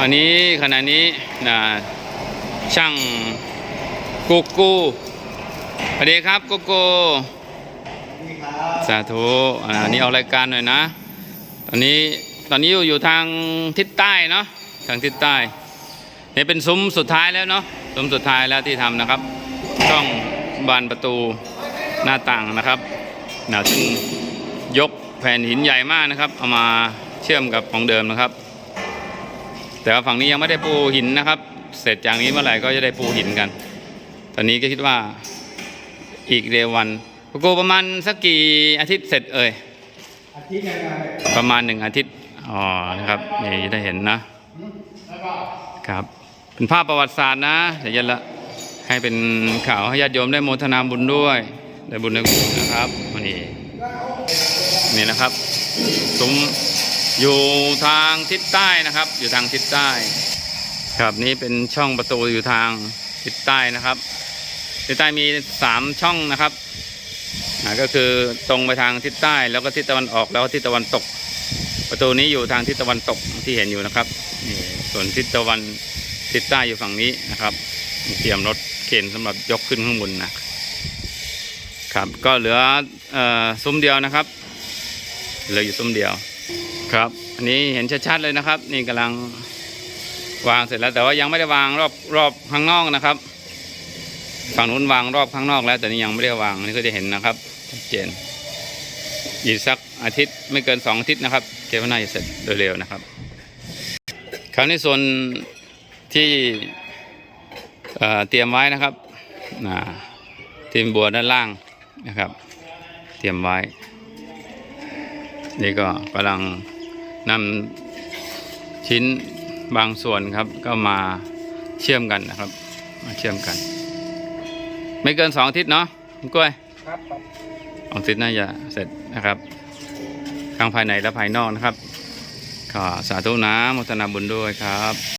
อันนี้ขณะนี้นะช่างกูกูสวัสดีครับกูกูนี่ครับสาธุอ่าอันนี้เอารายการหน่อยนะ ตอนนี้ตอนนี้อยู่อยู่ทางทิศใต้เนาะทางทิศใต้นี่เป็นซุ้มสุดท้ายแล้วเนาะซุ้มสุดท้ายแล้วที่ทำนะครับช่องบานประตูหน้าต่างนะครับนะซึ่งยกแผ่นหินใหญ่มากนะครับ เอามาเชื่อมกับของเดิมนะครับ แต่ว่าฝั่งนี้ยังไม่ได้ปูหินนะครับ เสร็จจากนี้เมื่อไหร่ก็จะได้ปูหินกัน ตอนนี้ก็คิดว่าอีกเร็ววันกูประมาณสักกี่อาทิตย์เสร็จเอ่ยอาทิตย์ยังไงประมาณหนึ่งอาทิตย์อ๋อนะครับนี่จะได้เห็นนะแล้วก็ครับ เป็นภาพประวัติศาสตร์นะเดี๋ยวจะละให้เป็นข่าวให้ญาติโยมได้โมทนาบุญด้วยได้บุญในกุศลนะครับนี่นี่นะครับซุ้ม อยู่ทางทิศใต้นะครับ อยู่ทางทิศใต้ ครับนี่เป็นช่องประตูอยู่ทางทิศใต้นะครับทิศใต้มีสามช่องนะครับก็คือตรงไปทางทิศใต้ แล้วก็ทิศตะวันออกแล้วก็ทิศตะวันตก ประตูนี้อยู่ทางทิศตะวันตกที่เห็นอยู่นะครับนี่ส่วนทิศตะวันทิศใต้อยู่ฝั่งนี้นะครับเตรียมรถเข็นสำหรับยกขึ้นข้างบนนะครับ ก็เหลือออซุ้มเดียวนะครับเหลืออยู่ซุ้มเดียว ครับ อันนี้เห็นชัดๆเลยนะครับ นี่กำลังวางเสร็จแล้ว แต่ว่ายังไม่ได้วางรอบรอบข้างนอกนะครับ ฝั่งนู้นวางรอบข้างนอกแล้ว แต่นี่ยังไม่ได้วางนี่ก็จะเห็นนะครับชัดเจนอีกสักอาทิตย์ไม่เกินสองอาทิตย์นะครับเกว่าน่าจะเสร็จโดยเร็วนะครับ คราวนี้ส่วนที่เเตรียมไว้นะครับทีมบัวด้านล่างนะครับ เตรียมไว้ นี่ก็กำลัง นำชิ้นบางส่วนครับ ก็มาเชื่อมกันนะครับ มาเชื่อมกัน ไม่เกินสองอาทิตย์เนาะคุณกล้วยครับครับออมสินน่าจะเสร็จนะครับทั้งภายในและภายนอกนะครับขอสาธุนะโมทนาบุญด้วยครับ